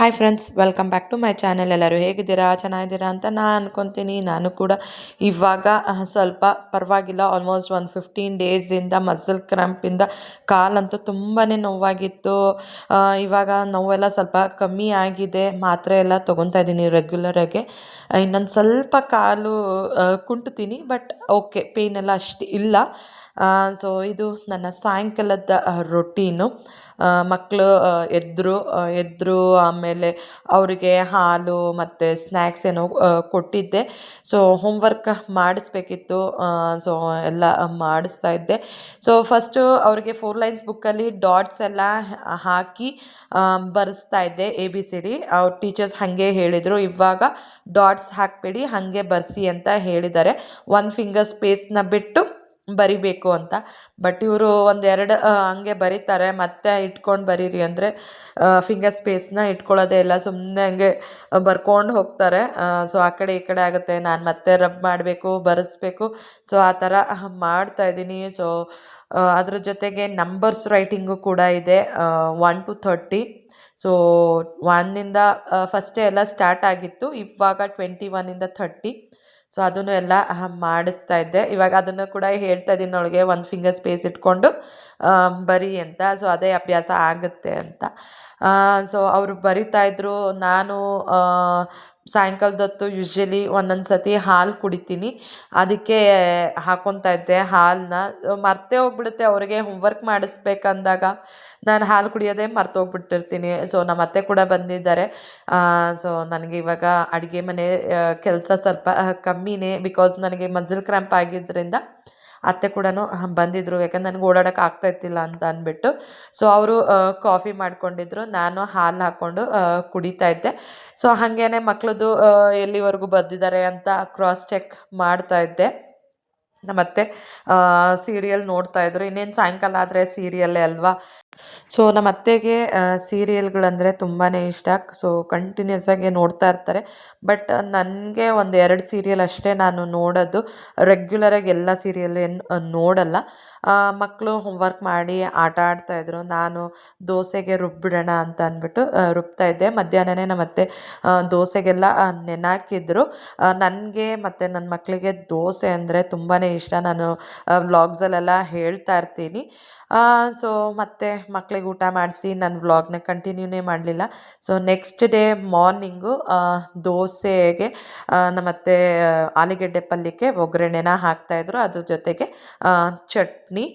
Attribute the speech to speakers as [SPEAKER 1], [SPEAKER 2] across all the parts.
[SPEAKER 1] Hi friends welcome back to my channel ಎಲ್ಲರೂ ಹೇಗಿದ್ದೀರಾ? ಚೆನ್ನಾಗಿದ್ದೀರಾ ಅಂತ ನಾನು ಅನ್ಕೊತೀನಿ. ನಾನು ಕೂಡ ಇವಾಗ ಸ್ವಲ್ಪ ಪರವಾಗಿಲ್ಲ. ಆಲ್ಮೋಸ್ಟ್ ಒಂದು ಫಿಫ್ಟೀನ್ ಡೇಸಿಂದ ಮಸಲ್ ಕ್ರ್ಯಾಂಪಿಂದ ಕಾಲಂತೂ ತುಂಬಾ ನೋವಾಗಿತ್ತು. ಇವಾಗ ನೋವೆಲ್ಲ ಸ್ವಲ್ಪ ಕಮ್ಮಿ ಆಗಿದೆ. ಮಾತ್ರೆ ಎಲ್ಲ ತೊಗೊತಾ ಇದ್ದೀನಿ ರೆಗ್ಯುಲರಾಗಿ ಇನ್ನೊಂದು ಸ್ವಲ್ಪ ಕಾಲು ಕುಂಟ್ತೀನಿ ಬಟ್ ಓಕೆ ಪೇಯ್ನ್ ಎಲ್ಲ ಅಷ್ಟು ಇಲ್ಲ. ಸೊ ಇದು ನನ್ನ ಸಾಯಂಕಾಲದ ರೊಟೀನು ಮಕ್ಕಳು ಎದ್ರು ಎದ್ರು, ಆಮೇಲೆ ಅವರಿಗೆ ಹಾಲು ಮತ್ತು ಸ್ನ್ಯಾಕ್ಸ್ ಏನೋ ಕೊಟ್ಟಿದ್ದೆ. So homework ಮಾಡಿಸ್ಬೇಕಿತ್ತು. ಸೊ ಎಲ್ಲ ಮಾಡಿಸ್ತಾ ಇದ್ದೆ. ಸೊ ಫಸ್ಟು ಅವರಿಗೆ ಫೋರ್ ಲೈನ್ಸ್ ಬುಕ್ಕಲ್ಲಿ ಡಾಟ್ಸ್ ಎಲ್ಲ ಹಾಕಿ ಬರೆಸ್ತಾ ಇದ್ದೆ ಎ ಬಿ ಸಿ ಡಿ ಅವ್ರ ಟೀಚರ್ಸ್ ಹಾಗೆ ಹೇಳಿದರು. ಇವಾಗ ಡಾಟ್ಸ್ ಹಾಕಬೇಡಿ, ಹಾಗೆ ಬರೆಸಿ ಅಂತ ಹೇಳಿದ್ದಾರೆ. ಒನ್ ಫಿಂಗರ್ ಸ್ಪೇಸ್ನ ಬಿಟ್ಟು ಬರಿಬೇಕು ಅಂತ. ಬಟ್ ಇವರು ಒಂದೆರಡು ಹಂಗೆ ಬರೀತಾರೆ. ಮತ್ತೆ ಇಟ್ಕೊಂಡು ಬರೀರಿ ಅಂದರೆ ಫಿಂಗರ್ ಸ್ಪೇಸ್ನ ಇಟ್ಕೊಳ್ಳೋದೇ ಇಲ್ಲ. ಸುಮ್ಮನೆ ಹಂಗೆ ಬರ್ಕೊಂಡು ಹೋಗ್ತಾರೆ. ಸೊ ಆ ಕಡೆ ಈ ಕಡೆ ಆಗುತ್ತೆ. ನಾನು ಮತ್ತೆ ರಬ್ ಮಾಡಬೇಕು, ಬರೆಸ್ಬೇಕು. ಸೊ ಆ ಥರ ಮಾಡ್ತಾ ಇದ್ದೀನಿ. ಸೊ ಅದ್ರ ಜೊತೆಗೆ ನಂಬರ್ಸ್ ರೈಟಿಂಗು ಕೂಡ ಇದೆ. ಒನ್ ಟು ಥರ್ಟಿ ಸೊ ಒನ್ನಿಂದ ಫಸ್ಟೇ ಎಲ್ಲ ಸ್ಟಾರ್ಟ್ ಆಗಿತ್ತು. ಇವಾಗ ಟ್ವೆಂಟಿ ಒನ್ನಿಂದ ಥರ್ಟಿ ಸೊ ಅದನ್ನು ಎಲ್ಲ ಮಾಡಿಸ್ತಾ ಇದ್ದೆ. ಇವಾಗ ಅದನ್ನು ಕೂಡ ಹೇಳ್ತಾ ಇದ್ದೀನಿ ಅವಳಿಗೆ ಒಂದು ಫಿಂಗರ್ ಸ್ಪೇಸ್ ಇಟ್ಕೊಂಡು ಬರಿ ಅಂತ. ಸೊ ಅದೇ ಅಭ್ಯಾಸ ಆಗುತ್ತೆ ಅಂತ. ಸೊ ಅವರು ಬರಿತಾ ಇದ್ರು. ನಾನು ಆ, ಸಾಯಂಕಾಲದ ಹೊತ್ತು ಯೂಶ್ವಲಿ ಒಂದೊಂದು ಸತಿ ಹಾಲು ಕುಡಿತೀನಿ. ಅದಕ್ಕೆ ಹಾಕೊತಾ ಇದ್ದೆ ಹಾಲನ್ನ ಮರ್ತೇ ಹೋಗ್ಬಿಡುತ್ತೆ ಅವರಿಗೆ ಹೋಮ್ವರ್ಕ್ ಮಾಡಿಸ್ಬೇಕಂದಾಗ ನಾನು ಹಾಲು ಕುಡಿಯೋದೇ ಮರ್ತೋಗ್ಬಿಟ್ಟಿರ್ತೀನಿ ಸೊ ನಮ್ಮ ಅತ್ತೆ ಕೂಡ ಬಂದಿದ್ದಾರೆ. ಸೊ ನನಗೆ ಇವಾಗ ಅಡುಗೆ ಮನೆ ಕೆಲಸ ಸ್ವಲ್ಪ ಕಮ್ಮಿನೇ ಬಿಕಾಸ್ ನನಗೆ ಮಜಲ್ ಕ್ರ್ಯಾಂಪ್ ಆಗಿದ್ದರಿಂದ ಅತ್ತೆ ಕೂಡ ಬಂದಿದ್ದರು ಯಾಕಂದ್ರೆ ನನಗೆ ಓಡಾಡೋಕೆ ಆಗ್ತಾ ಇತ್ತಿಲ್ಲ ಅಂತ ಅಂದ್ಬಿಟ್ಟು, ಸೊ ಅವರು ಕಾಫಿ ಮಾಡ್ಕೊಂಡಿದ್ರು. ನಾನು ಹಾಲು ಹಾಕ್ಕೊಂಡು ಕುಡಿತಾ ಇದ್ದೆ. ಸೊ ಹಾಗೇನೆ ಮಕ್ಳದ್ದು ಎಲ್ಲಿವರೆಗೂ ಬಂದಿದ್ದಾರೆ ಅಂತ ಕ್ರಾಸ್ ಚೆಕ್ ಮಾಡ್ತಾ ಇದ್ದೆ. ಮತ್ತೆ ಸೀರಿಯಲ್ ನೋಡ್ತಾ ಇದ್ರು. ಇನ್ನೇನು ಸಾಯಂಕಾಲ ಆದರೆ ಸೀರಿಯಲ್ಲೇ ಅಲ್ವಾ? ಸೊ ನಮ್ಮ ಅತ್ತೆಗೆ ಸೀರಿಯಲ್ಗಳಂದರೆ ತುಂಬಾ ಇಷ್ಟ. ಸೊ ಕಂಟಿನ್ಯೂಸ್ ಆಗಿ ನೋಡ್ತಾ ಇರ್ತಾರೆ. ಬಟ್ ನನಗೆ ಒಂದು ಎರಡು ಸೀರಿಯಲ್ ಅಷ್ಟೇ ನಾನು ನೋಡೋದು. ರೆಗ್ಯುಲರಾಗಿ ಎಲ್ಲ ಸೀರಿಯಲ್ ಏನು ನೋಡಲ್ಲ. ಮಕ್ಕಳು ಹೋಮ್ವರ್ಕ್ ಮಾಡಿ ಆಟ ಆಡ್ತಾ ಇದ್ರು. ನಾನು ದೋಸೆಗೆ ರುಬ್ಬಿಡೋಣ ಅಂತ ಅಂದ್ಬಿಟ್ಟು ರುಬ್ತಾ ಇದ್ದೆ. ಮಧ್ಯಾಹ್ನನೇ ನಮ್ಮ ಅತ್ತೆ ದೋಸೆಗೆಲ್ಲ ನೆನಾಕಿದ್ರು. ನನಗೆ ಮತ್ತು ನನ್ನ ಮಕ್ಕಳಿಗೆ ದೋಸೆ ಅಂದರೆ ತುಂಬಾ ಇಷ್ಟ. ನಾನು ವ್ಲಾಗ್ಸಲ್ಲೆಲ್ಲ ಹೇಳ್ತಾ ಇರ್ತೀನಿ. ಸೊ ಮತ್ತು ಮಕ್ಳಿಗೆ ಊಟ ಮಾಡಿಸಿ ನನ್ನ ವ್ಲಾಗ್ನ ಕಂಟಿನ್ಯೂನೇ ಮಾಡಲಿಲ್ಲ. ಸೊ ನೆಕ್ಸ್ಟ್ ಡೇ ಮಾರ್ನಿಂಗು ದೋಸೆಗೆ ನಮ್ಮತ್ತೆ ಆಲೂಗೆಡ್ಡೆ ಪಲ್ಯಕ್ಕೆ ಒಗ್ಗರಣೆನ ಹಾಕ್ತಾಯಿದ್ರು ಅದ್ರ ಜೊತೆಗೆ ಚಟ್ನಿ.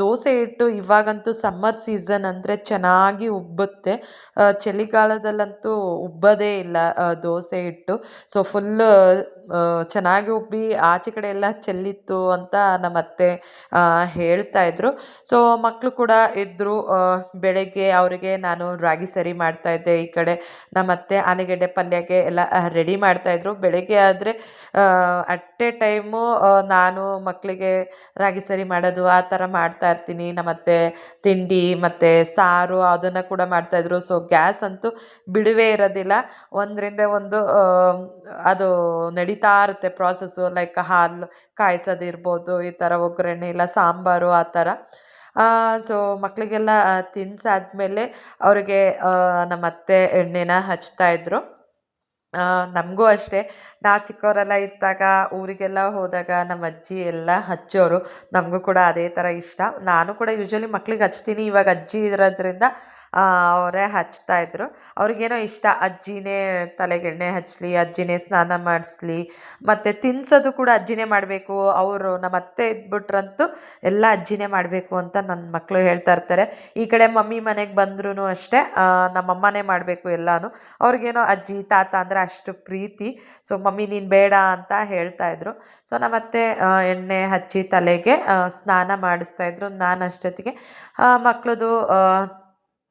[SPEAKER 1] ದೋಸೆ ಹಿಟ್ಟು ಇವಾಗಂತೂ ಸಮ್ಮರ್ ಸೀಸನ್ ಅಂದರೆ ಚೆನ್ನಾಗಿ ಉಬ್ಬುತ್ತೆ. ಚಳಿಗಾಲದಲ್ಲಂತೂ ಉಬ್ಬೋದೇ ಇಲ್ಲ ದೋಸೆ ಹಿಟ್ಟು ಸೊ ಫುಲ್ ಚೆನ್ನಾಗಿ ಉಬ್ಬಿ ಆಚೆ ಕಡೆ ಎಲ್ಲ ಚೆಲ್ಲಿತ್ತು ಅಂತ ನಮ್ಮ ಅತ್ತೆ ಆ, ಹೇಳ್ತಾ ಇದ್ರು. ಸೊ ಮಕ್ಕಳು ಕೂಡ ಇದ್ದರು ಬೆಳಗ್ಗೆ ಅವರಿಗೆ ನಾನು ರಾಗಿ ಸರಿ ಮಾಡ್ತಾಯಿದ್ದೆ ಈ ಕಡೆ ನಮ್ಮ ಅತ್ತೆ ಆಲೂಗೆಡ್ಡೆ ಪಲ್ಯಕ್ಕೆ ಎಲ್ಲ ರೆಡಿ ಮಾಡ್ತಾಯಿದ್ರು ಬೆಳಗ್ಗೆ ಆದರೆ ಅಟ್ ಎ ಟೈಮು ನಾನು ಮಕ್ಕಳಿಗೆ ರಾಗಿ ಸರಿ ಮಾಡೋದು ಆ ಥರ ಮಾಡ್ತಾಯಿರ್ತೀನಿ ನಮ್ಮ ಅತ್ತೆ ತಿಂಡಿ ಮತ್ತು ಸಾರು ಅದನ್ನು ಕೂಡ ಮಾಡ್ತಾಯಿದ್ರು ಸೊ ಗ್ಯಾಸ್ ಅಂತೂ ಬಿಡುವೇ ಇರೋದಿಲ್ಲ. ಒಂದರಿಂದ ಒಂದು ಅದು ನಡೀತಾ ಇರುತ್ತೆ ಪ್ರಾಸೆಸ್ಸು ಲೈಕ್ ಹಾಲು ಕಾಯಿಸೋದಿರ್ಬೋದು, ಈ ಥರ ಒಗ್ಗರಣೆ ಇಲ್ಲ, ಸಾಂಬಾರು ಆ ಥರ ಸೊ ಮಕ್ಕಳಿಗೆಲ್ಲ ತಿನ್ಸಾದ್ಮೇಲೆ ಅವರಿಗೆ ನಮ್ಮ ಅತ್ತೆ ಎಣ್ಣೆನ ಹಚ್ತಾ ಇದ್ರು. ನಮಗೂ ಅಷ್ಟೇ. ನಾ ಚಿಕ್ಕವರೆಲ್ಲ ಇದ್ದಾಗ, ಊರಿಗೆಲ್ಲ ಹೋದಾಗ ನಮ್ಮ ಅಜ್ಜಿ ಎಲ್ಲ ಹಚ್ಚೋರು, ನಮಗೂ ಕೂಡ ಅದೇ ಥರ ಇಷ್ಟ. ನಾನು ಕೂಡ ಯೂಶ್ವಲಿ ಮಕ್ಳಿಗೆ ಹಚ್ತೀನಿ, ಇವಾಗ ಅಜ್ಜಿ ಇರೋದ್ರಿಂದ ಅವರೇ ಹಚ್ತಾ ಇದ್ರು. ಅವ್ರಿಗೇನೋ ಇಷ್ಟ, ಅಜ್ಜಿನೇ ತಲೆಗೆ ಎಣ್ಣೆ ಹಚ್ಚಲಿ ಅಜ್ಜಿನೇ ಸ್ನಾನ ಮಾಡಿಸ್ಲಿ, ಮತ್ತು ತಿನ್ಸೋದು ಕೂಡ ಅಜ್ಜಿನೇ ಮಾಡಬೇಕು. ಅವರು ನಮ್ಮ ಅತ್ತೆ ಇದ್ಬಿಟ್ರಂತೂ ಎಲ್ಲ ಅಜ್ಜಿನೇ ಮಾಡಬೇಕು ಅಂತ ನನ್ನ ಮಕ್ಕಳು ಹೇಳ್ತಾ ಇರ್ತಾರೆ. ಈ ಕಡೆ ಮಮ್ಮಿ ಮನೆಗೆ ಬಂದ್ರೂ ಅಷ್ಟೇ ನಮ್ಮಮ್ಮನೇ ಮಾಡಬೇಕು ಎಲ್ಲನೂ. ಅವ್ರಿಗೇನೋ ಅಜ್ಜಿ, ತಾತ ಅಂದರೆ ಅಷ್ಟು ಪ್ರೀತಿ. ಸೊ ಮಮ್ಮಿ, ನೀನು ಬೇಡ ಅಂತ ಹೇಳ್ತಾ ಇದ್ರು. ಸೊ ನಮ್ಮ ಮತ್ತೆ ಎಣ್ಣೆ ಹಚ್ಚಿ ತಲೆಗೆ ಸ್ನಾನ ಮಾಡಿಸ್ತಾ ಇದ್ರು. ನಾನು ಅಷ್ಟೊತ್ತಿಗೆ ಮಕ್ಳದು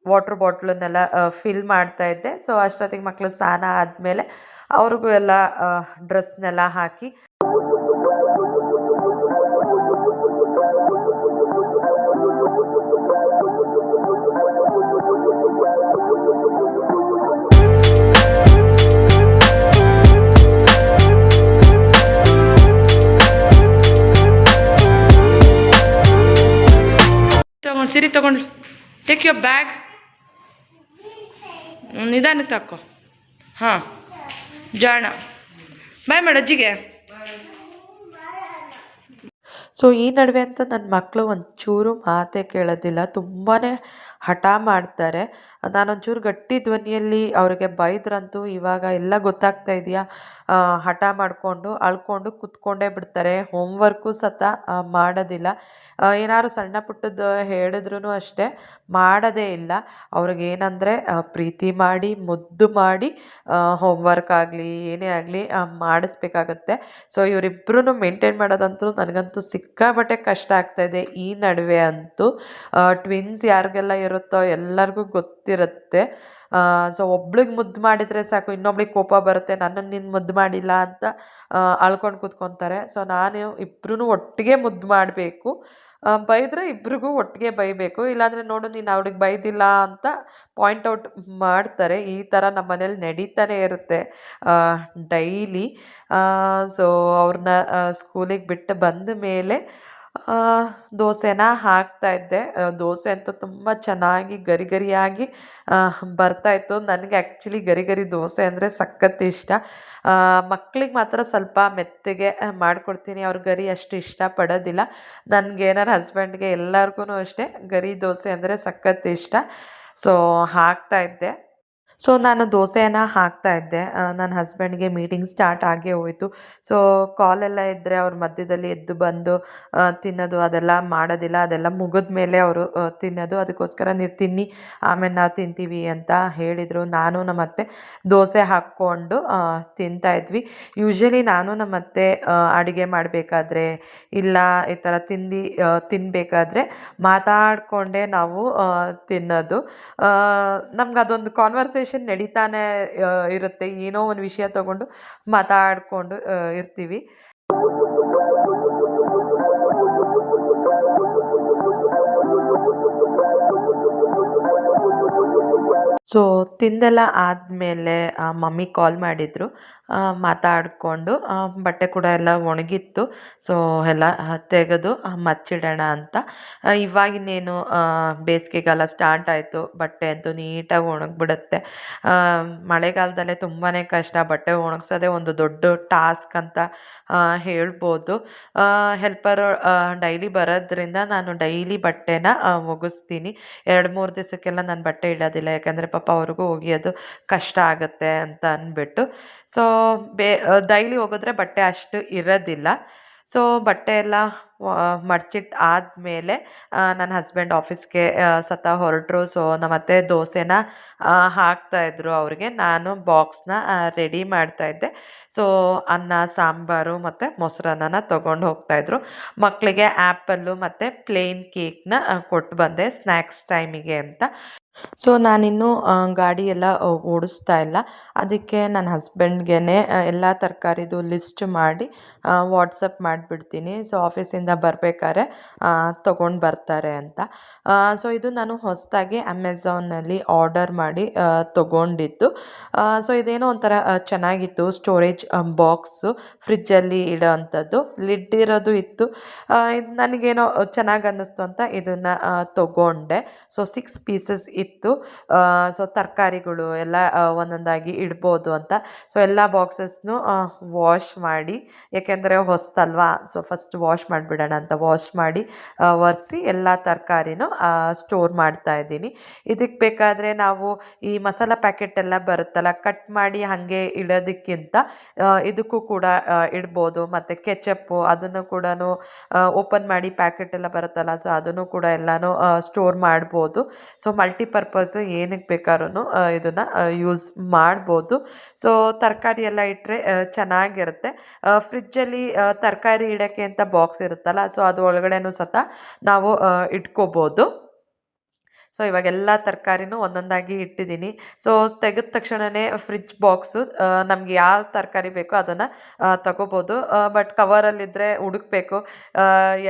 [SPEAKER 1] ವಾಟ್ರ್ ಬಾಟ್ಲನ್ನೆಲ್ಲ ಫಿಲ್ ಮಾಡ್ತಾ ಇದ್ದೆ. ಸೊ ಅಷ್ಟೊತ್ತಿಗೆ ಮಕ್ಕಳು ಸ್ನಾನ ಆದಮೇಲೆ, ಅವ್ರಿಗೂ ಎಲ್ಲ ಡ್ರೆಸ್ನೆಲ್ಲ ಹಾಕಿ ತಗೊಂಡು ಸೀರೆ ತಗೊಂಡು ಟೇಕ್ ಯುವರ್ ಬ್ಯಾಗ್ ನಿಧಾನಕ್ಕೆ ತಾಕೋ. ಹಾಂ. ಜಾಣ. ಬಾಯ್ ಮಾಡಜ್ಜಿಗೆ ಸೊ ಈ ನಡುವೆ ಅಂತೂ ನನ್ನ ಮಕ್ಕಳು ಒಂಚೂರು ಮಾತೇ ಕೇಳೋದಿಲ್ಲ. ತುಂಬಾ ಹಠ ಮಾಡ್ತಾರೆ. ನಾನೊಂಚೂರು ಗಟ್ಟಿ ಧ್ವನಿಯಲ್ಲಿ ಅವ್ರಿಗೆ ಬೈದ್ರಂತೂ ಇವಾಗ ಎಲ್ಲ ಗೊತ್ತಾಗ್ತಾ ಇದೆಯಾ? ಹಠ ಮಾಡಿಕೊಂಡು, ಅಳ್ಕೊಂಡು ಕುತ್ಕೊಂಡೇ ಬಿಡ್ತಾರೆ. ಹೋಮ್ವರ್ಕು ಸತ ಮಾಡೋದಿಲ್ಲ. ಏನಾದ್ರು ಸಣ್ಣ ಪುಟ್ಟದ್ದು ಹೇಳಿದ್ರೂ ಅಷ್ಟೇ, ಮಾಡೋದೇ ಇಲ್ಲ. ಅವ್ರಿಗೆ ಏನಂದರೆ ಪ್ರೀತಿ ಮಾಡಿ, ಮುದ್ದು ಮಾಡಿ ಹೋಮ್ವರ್ಕ್ ಆಗಲಿ, ಏನೇ ಆಗಲಿ ಮಾಡಿಸ್ಬೇಕಾಗತ್ತೆ. ಸೊ ಇವರಿಬ್ಬರೂ ಮೇಂಟೈನ್ ಮಾಡೋದಂತೂ ನನಗಂತೂ ಸಿಕ್ಕಾಪಟ್ಟೆ ಕಷ್ಟ ಆಗ್ತಾಯಿದೆ ಈ ನಡುವೆ ಅಂತೂ ಟ್ವಿನ್ಸ್ ಯಾರಿಗೆಲ್ಲ ಇರುತ್ತೋ ಎಲ್ಲರಿಗೂ ಗೊತ್ತಿರುತ್ತೆ. ಸೊ ಒಬ್ಳಿಗೆ ಮುದ್ದು ಮಾಡಿದರೆ ಸಾಕು, ಇನ್ನೊಬ್ಳಿಗೆ ಕೋಪ ಬರುತ್ತೆ ನನ್ನನ್ನು ನೀನು ಮುದ್ದು ಮಾಡಿಲ್ಲ ಅಂತ ಅಳ್ಕೊಂಡು ಕೂತ್ಕೊತಾರೆ. ಸೊ ನಾನು ಇಬ್ರೂ ಒಟ್ಟಿಗೆ ಮುದ್ದು ಮಾಡಬೇಕು. ಬೈದರೆ ಇಬ್ರಿಗೂ ಒಟ್ಟಿಗೆ ಬೈಬೇಕು. ಇಲ್ಲಾಂದರೆ ನೋಡು, ನೀನು ಅವ್ಳಿಗೆ ಬೈದಿಲ್ಲ ಅಂತ ಪಾಯಿಂಟ್ ಔಟ್ ಮಾಡ್ತಾರೆ. ಈ ಥರ ನಮ್ಮ ಮನೇಲಿ ನಡೀತಾನೆ ಇರುತ್ತೆ ಡೈಲಿ ಸೊ ಅವ್ರನ್ನ ಸ್ಕೂಲಿಗೆ ಬಿಟ್ಟು ಬಂದ ಮೇಲೆ ದೋಸೆನ ಹಾಕ್ತಾಯಿದ್ದೆ ದೋಸೆ ಅಂತೂ ತುಂಬ ಚೆನ್ನಾಗಿ ಗರಿ ಗರಿಯಾಗಿ ಬರ್ತಾಯಿತ್ತು ನನಗೆ ಆ್ಯಕ್ಚುಲಿ ಗರಿ ಗರಿ ದೋಸೆ ಅಂದರೆ ಸಖತ್ ಇಷ್ಟ. ಮಕ್ಳಿಗೆ ಮಾತ್ರ ಸ್ವಲ್ಪ ಮೆತ್ತಗೆ ಮಾಡಿಕೊಡ್ತೀನಿ. ಅವ್ರ ಗರಿ ಅಷ್ಟು ಇಷ್ಟಪಡೋದಿಲ್ಲ. ನನಗೆ ನನ್ನ ಹಸ್ಬೆಂಡ್ಗೆ ಎಲ್ಲರಿಗೂ ಅಷ್ಟೇ, ಗರಿ ದೋಸೆ ಅಂದರೆ ಸಖತ್ ಇಷ್ಟ. ಸೊ ಹಾಕ್ತಾಯಿದ್ದೆ ಸೊ ನಾನು ದೋಸೆಯನ್ನು ಹಾಕ್ತಾಯಿದ್ದೆ ನನ್ನ ಹಸ್ಬೆಂಡ್ಗೆ ಮೀಟಿಂಗ್ ಸ್ಟಾರ್ಟ್ ಆಗೇ ಹೋಯಿತು. ಸೊ ಕಾಲೆಲ್ಲ ಇದ್ದರೆ ಅವ್ರ ಮಧ್ಯದಲ್ಲಿ ಎದ್ದು ಬಂದು ತಿನ್ನೋದು ಅದೆಲ್ಲ ಮಾಡೋದಿಲ್ಲ. ಅದೆಲ್ಲ ಮುಗಿದ ಮೇಲೆ ಅವರು ತಿನ್ನೋದು. ಅದಕ್ಕೋಸ್ಕರ ನೀವು ತಿನ್ನಿ. ಆಮೇಲೆ ನಾವು ತಿಂತೀವಿ ಅಂತ ಹೇಳಿದರು. ನಾನು ನಮ್ಮ ಅತ್ತೆ ದೋಸೆ ಹಾಕ್ಕೊಂಡು ತಿಂತಾ ಇದ್ವಿ. ಯೂಶ್ವಲಿ ನಾನು ನಮ್ಮ ಅತ್ತೆ ಅಡುಗೆ ಮಾಡಬೇಕಾದ್ರೆ ಇಲ್ಲ, ಈ ಥರ ತಿಂದು ತಿನ್ನಬೇಕಾದ್ರೆ ಮಾತಾಡಿಕೊಂಡೇ ನಾವು ತಿನ್ನೋದು. ನಮ್ಗೆ ಅದೊಂದು ಕಾನ್ವರ್ಸೇಷನ್ ನಡೀತಾನೆ ಇರುತ್ತೆ. ಏನೋ ಒಂದು ವಿಷಯ ತಗೊಂಡು ಮಾತಾಡ್ಕೊಂಡು ಇರ್ತೀವಿ. ಸೊ ತಿಂದೆಲ್ಲ ಆದಮೇಲೆ ಮಮ್ಮಿ ಕಾಲ್ ಮಾಡಿದರು. ಮಾತಾಡಿಕೊಂಡು ಬಟ್ಟೆ ಕೂಡ ಎಲ್ಲ ಒಣಗಿತ್ತು. ಸೊ ಎಲ್ಲ ತೆಗೆದು ಮಚ್ಚಿಡೋಣ ಅಂತ. ಇವಾಗಿನ್ನೇನು ಬೇಸಿಗೆಗಾಲ ಸ್ಟಾರ್ಟ್ ಆಯಿತು. ಬಟ್ಟೆ ಅಂತೂ ನೀಟಾಗಿ ಒಣಗಿಬಿಡುತ್ತೆ. ಮಳೆಗಾಲದಲ್ಲೇ ತುಂಬಾ ಕಷ್ಟ. ಬಟ್ಟೆ ಒಣಗಿಸೋದೆ ಒಂದು ದೊಡ್ಡ ಟಾಸ್ಕ್ ಅಂತ ಹೇಳ್ಬೋದು. ಹೆಲ್ಪರ್ ಡೈಲಿ ಬರೋದ್ರಿಂದ ನಾನು ಡೈಲಿ ಬಟ್ಟೆನ ಒಗಿಸ್ತೀನಿ. ಎರಡು, ಮೂರು ದಿವಸಕ್ಕೆಲ್ಲ ನಾನು ಬಟ್ಟೆ ಇಡೋದಿಲ್ಲ. ಯಾಕಂದರೆ ಪಾಪ ಅವ್ರಿಗೂ ಒಗೆಯೋದು ಕಷ್ಟ ಆಗುತ್ತೆ ಅಂತ ಅಂದ್ಬಿಟ್ಟು ಸೊ ಬೇ ಡೈಲಿ ಹೋಗಿದ್ರೆ ಬಟ್ಟೆ ಅಷ್ಟು ಇರೋದಿಲ್ಲ. ಸೊ, ಬಟ್ಟೆ ಎಲ್ಲ ಮಡ್ಚಿಟ್ಟು ಆದಮೇಲೆ ನನ್ನ ಹಸ್ಬೆಂಡ್ ಆಫೀಸ್ಗೆ ಸತ ಹೊರಟರು. ಸೊ ನಮ್ಮ ಅತ್ತೆ ದೋಸೆನ ಹಾಕ್ತಾಯಿದ್ರು ಅವ್ರಿಗೆ. ನಾನು ಬಾಕ್ಸ್ನ ರೆಡಿ ಮಾಡ್ತಾಯಿದ್ದೆ ಸೊ, ಅನ್ನ, ಸಾಂಬಾರು ಮತ್ತು ಮೊಸರನ್ನ ತೊಗೊಂಡು ಹೋಗ್ತಾಯಿದ್ರು ಮಕ್ಕಳಿಗೆ ಆ್ಯಪಲ್ಲು ಮತ್ತು ಪ್ಲೇನ್ ಕೇಕ್ನ ಕೊಟ್ಟು ಬಂದೆ ಸ್ನ್ಯಾಕ್ಸ್ ಟೈಮಿಗೆ ಅಂತ. ಸೊ ನಾನಿನ್ನೂ ಗಾಡಿ ಎಲ್ಲ ಓಡಿಸ್ತಾ ಇಲ್ಲ. ಅದಕ್ಕೆ ನನ್ನ ಹಸ್ಬೆಂಡ್ಗೆ ಎಲ್ಲ ತರಕಾರಿದು ಲಿಸ್ಟ್ ಮಾಡಿ ವಾಟ್ಸಪ್ ಮಾಡಿಬಿಡ್ತೀನಿ. ಸೊ, ಆಫೀಸಿಂದ ಬರಬೇಕಾದ್ರೆ ತೊಗೊಂಡು ಬರ್ತಾರೆ ಅಂತ. ಸೊ, ಇದು ನಾನು ಹೊಸದಾಗಿ ಅಮೆಝಾನಲ್ಲಿ ಆರ್ಡರ್ ಮಾಡಿ ತೊಗೊಂಡಿದ್ದು. ಸೊ, ಇದೇನೋ ಒಂಥರ ಚೆನ್ನಾಗಿತ್ತು. ಸ್ಟೋರೇಜ್ ಬಾಕ್ಸು, ಫ್ರಿಜ್ಜಲ್ಲಿ ಇಡೋ ಅಂಥದ್ದು ಲಿಡ್ ಇರೋದು ಇತ್ತು. ನನಗೇನೋ, ಚೆನ್ನಾಗಿ ಅನ್ನಿಸ್ತು ಅಂತ ಇದನ್ನು ತೊಗೊಂಡೆ. ಸೊ, ಸಿಕ್ಸ್ ಪೀಸಸ್ ಇತ್ತು. ಸೊ ತರಕಾರಿಗಳು ಎಲ್ಲ ಒಂದೊಂದಾಗಿ ಇಡ್ಬೋದು ಅಂತ. ಸೊ ಎಲ್ಲ ಬಾಕ್ಸಸ್ನು ವಾಶ್ ಮಾಡಿ, ಯಾಕೆಂದರೆ ಹೊಸ್ತಲ್ವಾ? ಸೊ ಫಸ್ಟ್ ವಾಶ್ ಮಾಡಿಬಿಡೋಣ ಅಂತ ವಾಶ್ ಮಾಡಿ ಒರೆಸಿ ಎಲ್ಲ ತರಕಾರಿನೂ ಸ್ಟೋರ್ ಮಾಡ್ತಾ ಇದ್ದೀನಿ. ಇದಕ್ಕೆ ಬೇಕಾದರೆ ನಾವು ಈ ಮಸಾಲ ಪ್ಯಾಕೆಟ್ ಎಲ್ಲ ಬರುತ್ತಲ್ಲ ಕಟ್ ಮಾಡಿ ಹಾಗೆ ಇಡೋದಕ್ಕಿಂತ ಇದಕ್ಕೂ ಕೂಡ ಇಡ್ಬೋದು. ಮತ್ತು ಕೆಚಪ್ಪು ಅದನ್ನು ಕೂಡ ಓಪನ್ ಮಾಡಿ ಪ್ಯಾಕೆಟ್ ಎಲ್ಲ ಬರುತ್ತಲ್ಲ ಸೊ ಅದನ್ನು ಕೂಡ ಎಲ್ಲನೂ ಸ್ಟೋರ್ ಮಾಡ್ಬೋದು. ಸೊ ಮಲ್ಟಿಪರ್ಪಸ್ ಏನಕ್ಕೆ ಬೇಕಾದ್ರೂ ಇದನ್ನು ಯೂಸ್ ಮಾಡ್ಬೋದು. ಸೊ ತರಕಾರಿ ಎಲ್ಲ ಇಟ್ಟರೆ ಚೆನ್ನಾಗಿರುತ್ತೆ. ಫ್ರಿಜ್ಜಲ್ಲಿ ತರಕಾರಿ ಇಡೋಕ್ಕೆ ಅಂತ ಬಾಕ್ಸ್ ಇರುತ್ತಲ್ಲ ಸೊ ಅದು ಒಳಗಡೆನೂ ಸತ ನಾವು ಇಟ್ಕೋಬೋದು. ಸೊ, ಇವಾಗೆಲ್ಲ ತರಕಾರಿನೂ ಒಂದೊಂದಾಗಿ ಇಟ್ಟಿದ್ದೀನಿ. ಸೊ, ತೆಗೆದ ತಕ್ಷಣವೇ ಫ್ರಿಜ್ ಬಾಕ್ಸು ನಮ್ಗೆ ಯಾವ ತರಕಾರಿ ಬೇಕೋ ಅದನ್ನು ತಗೋಬೋದು. ಬಟ್ ಕವರಲ್ಲಿದ್ದರೆ ಹುಡುಕ್ಬೇಕು.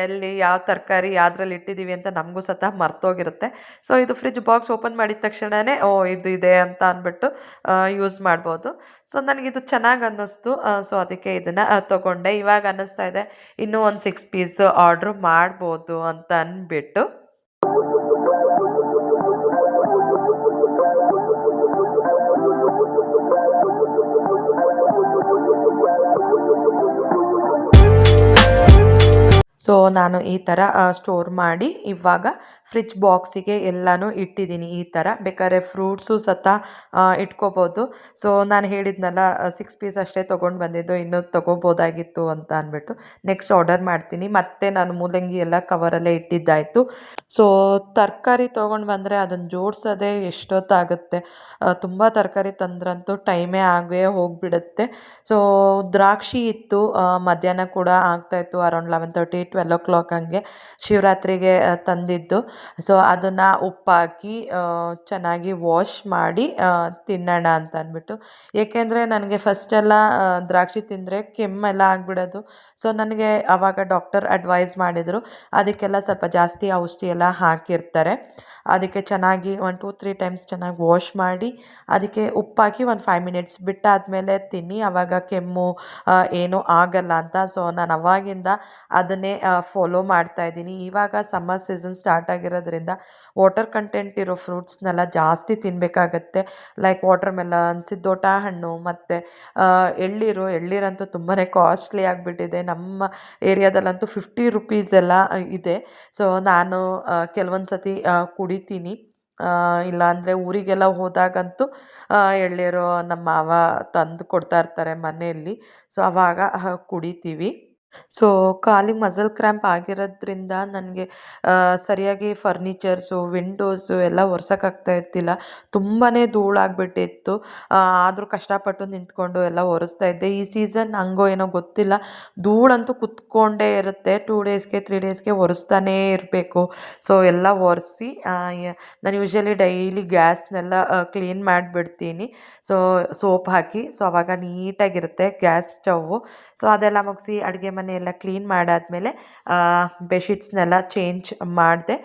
[SPEAKER 1] ಎಲ್ಲಿ ಯಾವ ತರಕಾರಿ ಯಾವ್ದ್ರಲ್ಲಿ ಇಟ್ಟಿದ್ದೀವಿ ಅಂತ ನಮಗೂ ಸತ ಮರ್ತೋಗಿರುತ್ತೆ. ಸೊ, ಇದು ಫ್ರಿಜ್ ಬಾಕ್ಸ್ ಓಪನ್ ಮಾಡಿದ ತಕ್ಷಣವೇ ಓ, ಇದು ಇದೆ ಅಂತ ಅಂದ್ಬಿಟ್ಟು ಯೂಸ್ ಮಾಡ್ಬೋದು. ಸೊ ನನಗಿದು ಚೆನ್ನಾಗಿ ಅನ್ನಿಸ್ತು. ಸೊ, ಅದಕ್ಕೆ ಇದನ್ನು ತೊಗೊಂಡೆ. ಇವಾಗ ಅನ್ನಿಸ್ತಾ ಇದೆ, ಇನ್ನೂ ಒಂದು ಸಿಕ್ಸ್ ಪೀಸ್ ಆರ್ಡ್ರ್ ಮಾಡ್ಬೋದು ಅಂತ ಅಂದ್ಬಿಟ್ಟು. Thank you. ಸೊ ನಾನು ಈ ಥರ ಸ್ಟೋರ್ ಮಾಡಿ ಇವಾಗ ಫ್ರಿಜ್ ಬಾಕ್ಸಿಗೆ ಎಲ್ಲನೂ ಇಟ್ಟಿದ್ದೀನಿ ಈ ಥರ. ಬೇಕಾದ್ರೆ ಫ್ರೂಟ್ಸು ಸತ ಇಟ್ಕೋಬೋದು. ಸೊ ನಾನು ಹೇಳಿದ್ನಲ್ಲ ಸಿಕ್ಸ್ ಪೀಸ್ ಅಷ್ಟೇ ತೊಗೊಂಡು ಬಂದಿದ್ದು ಇನ್ನೂ ತೊಗೋಬೋದಾಗಿತ್ತು ಅಂತ ಅಂದ್ಬಿಟ್ಟು. ನೆಕ್ಸ್ಟ್ ಆರ್ಡರ್ ಮಾಡ್ತೀನಿ. ಮತ್ತೆ ನಾನು ಮೂಲಂಗಿ ಎಲ್ಲ ಕವರಲ್ಲೇ ಇಟ್ಟಿದ್ದಾಯಿತು. ಸೊ ತರಕಾರಿ ತೊಗೊಂಡು ಬಂದರೆ ಅದನ್ನು ಜೋಡಿಸೋದೇ ಎಷ್ಟೊತ್ತಾಗುತ್ತೆ. ತುಂಬ ತರಕಾರಿ ತಂದ್ರಂತೂ ಟೈಮೇ ಆಗೇ ಹೋಗಿಬಿಡುತ್ತೆ. ಸೊ ದ್ರಾಕ್ಷಿ ಇತ್ತು ಮಧ್ಯಾಹ್ನ ಕೂಡ ಆಗ್ತಾಯಿತ್ತು around eleven thirty twelve o'clock ಹಂಗೆ ಶಿವರಾತ್ರಿಗೆ ತಂದಿದ್ದು. ಸೊ ಅದನ್ನು ಉಪ್ಪಾಕಿ ಚೆನ್ನಾಗಿ ವಾಶ್ ಮಾಡಿ ತಿನ್ನೋಣ ಅಂತ ಅಂದ್ಬಿಟ್ಟು. ಏಕೆಂದರೆ ನನಗೆ ಫಸ್ಟೆಲ್ಲ ಎಲ್ಲ ದ್ರಾಕ್ಷಿ ತಿಂದರೆ ಕೆಮ್ಮೆಲ್ಲ ಆಗಿಬಿಡೋದು. ಸೊ ನನಗೆ ಆವಾಗ ಡಾಕ್ಟರ್ ಅಡ್ವೈಸ್ ಮಾಡಿದರು. ಅದಕ್ಕೆಲ್ಲ ಸ್ವಲ್ಪ ಜಾಸ್ತಿ ಔಷಧಿ ಎಲ್ಲ ಹಾಕಿರ್ತಾರೆ. ಅದಕ್ಕೆ ಚೆನ್ನಾಗಿ ಒನ್ ಟೂ ತ್ರೀ ಟೈಮ್ಸ್ ಚೆನ್ನಾಗಿ ವಾಶ್ ಮಾಡಿ, ಅದಕ್ಕೆ ಉಪ್ಪಾಕಿ ಒಂದು ಫೈವ್ ಮಿನಿಟ್ಸ್ ಬಿಟ್ಟಾದಮೇಲೆ ತಿನ್ನಿ. ಆವಾಗ ಕೆಮ್ಮು ಏನೂ ಆಗಲ್ಲ ಅಂತ. ಸೊ ನಾನು ಅವಾಗಿಂದ ಅದನ್ನೇ ಫಾಲೋ ಮಾಡ್ತಾ ಇದ್ದೀನಿ. ಇವಾಗ ಸಮ್ಮರ್ ಸೀಸನ್ ಸ್ಟಾರ್ಟ್ ಆಗಿರೋದ್ರಿಂದ ವಾಟರ್ ಕಂಟೆಂಟ್ ಇರೋ ಫ್ರೂಟ್ಸ್ನೆಲ್ಲ ಜಾಸ್ತಿ ತಿನ್ನಬೇಕಾಗತ್ತೆ ಲೈಕ್ ವಾಟರ್ ಮೆಲನ್ ಸಿದ್ದೋಟ ಹಣ್ಣು ಮತ್ತು ಎಳ್ಳೀರು ಎಳ್ಳೀರಂತೂ ತುಂಬಾ ಕಾಸ್ಟ್ಲಿ ಆಗಿಬಿಟ್ಟಿದೆ. ನಮ್ಮ ಏರಿಯಾದಲ್ಲಂತೂ ಫಿಫ್ಟಿ ರುಪೀಸ್ ಎಲ್ಲ ಇದೆ. ಸೊ ನಾನು ಕೆಲವೊಂದು ಸತಿ ಕುಡಿತೀನಿ. ಇಲ್ಲಾಂದರೆ ಊರಿಗೆಲ್ಲ ಹೋದಾಗಂತೂ ಎಳ್ಳೀರು ನಮ್ಮ ಮಾವ ತಂದು ಕೊಡ್ತಾ ಇರ್ತಾರೆ ಮನೆಯಲ್ಲಿ. ಸೊ ಅವಾಗ ಆ, ಕುಡಿತೀವಿ. ಸೊ ಕಾಲಿಗೆ ಮಸಲ್ ಕ್ರ್ಯಾಂಪ್ ಆಗಿರೋದ್ರಿಂದ ನನಗೆ ಸರಿಯಾಗಿ ಫರ್ನಿಚರ್ಸು ವಿಂಡೋಸು ಎಲ್ಲ ಒರ್ಸೋಕ್ಕಾಗ್ತಾ ಇದ್ದಿಲ್ಲ. ತುಂಬಾ ಧೂಳಾಗ್ಬಿಟ್ಟಿತ್ತು. ಆದರೂ ಕಷ್ಟಪಟ್ಟು ನಿಂತ್ಕೊಂಡು ಎಲ್ಲ ಒರೆಸ್ತಾ ಇದ್ದೆ. ಈ ಸೀಸನ್ ಹಂಗೋ ಏನೋ ಗೊತ್ತಿಲ್ಲ. ಧೂಳಂತೂ ಕುತ್ಕೊಂಡೇ ಇರುತ್ತೆ. ಟೂ ಡೇಸ್ಗೆ ತ್ರೀ ಡೇಸ್ಗೆ ಒರೆಸ್ತಾನೇ ಇರಬೇಕು. ಸೊ ಎಲ್ಲ ಒರೆಸಿ ನಾನು ಯೂಶ್ವಲಿ ಡೈಲಿ ಗ್ಯಾಸ್ನೆಲ್ಲ ಕ್ಲೀನ್ ಮಾಡಿಬಿಡ್ತೀನಿ. ಸೊ ಸೋಪ್ ಹಾಕಿ. ಸೊ ಅವಾಗ ನೀಟಾಗಿರುತ್ತೆ ಗ್ಯಾಸ್ ಸ್ಟವ್ ಸೊ ಅದೆಲ್ಲ ಮುಗಿಸಿ ಅಡುಗೆ ಮನೆ ಎಲ್ಲ ಕ್ಲೀನ್ ಮಾಡಾದಮೇಲೆ ಬೆಡ್ಶೀಟ್ಸ್ನೆಲ್ಲ ಚೇಂಜ್ ಮಾಡಿದೆ.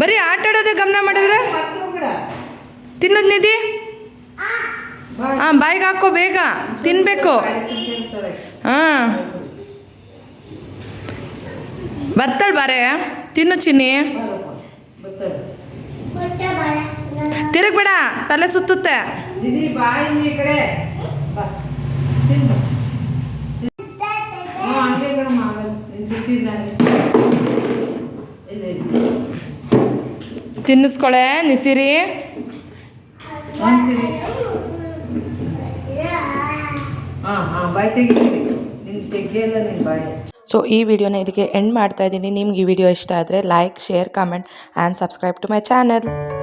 [SPEAKER 2] ಬರೀ ಆಟ ಆಡೋದೇ ಗಮನ ಮಾಡಿದ್ರೆ? ತಿನ್ನೋದು ನಿಧಿ? ಹಾಂ, ಬಾಯಿಗೆ ಹಾಕೋ ಬೇಗ. ತಿನ್ನಬೇಕು ಹಾ. ಬರ್ತಾಳೆ ಬಾರೆ. ತಿನ್ನು ಚಿನ್ನಿ. ತೆಗಿತೀನಿ ತಲೆ ಸುತ್ತುತ್ತೆ. ತಿನ್ನಿಸ್ಕೊಳೆ ನಿಸಿರಿ.
[SPEAKER 1] ಸೊ ಈ ವಿಡಿಯೋನ ಇದಕ್ಕೆ ಎಂಡ್ ಮಾಡ್ತಾ ಇದ್ದೀನಿ. ನಿಮ್ಗೆ ಈ ವಿಡಿಯೋ ಇಷ್ಟ ಆದರೆ like share comment and subscribe to my channel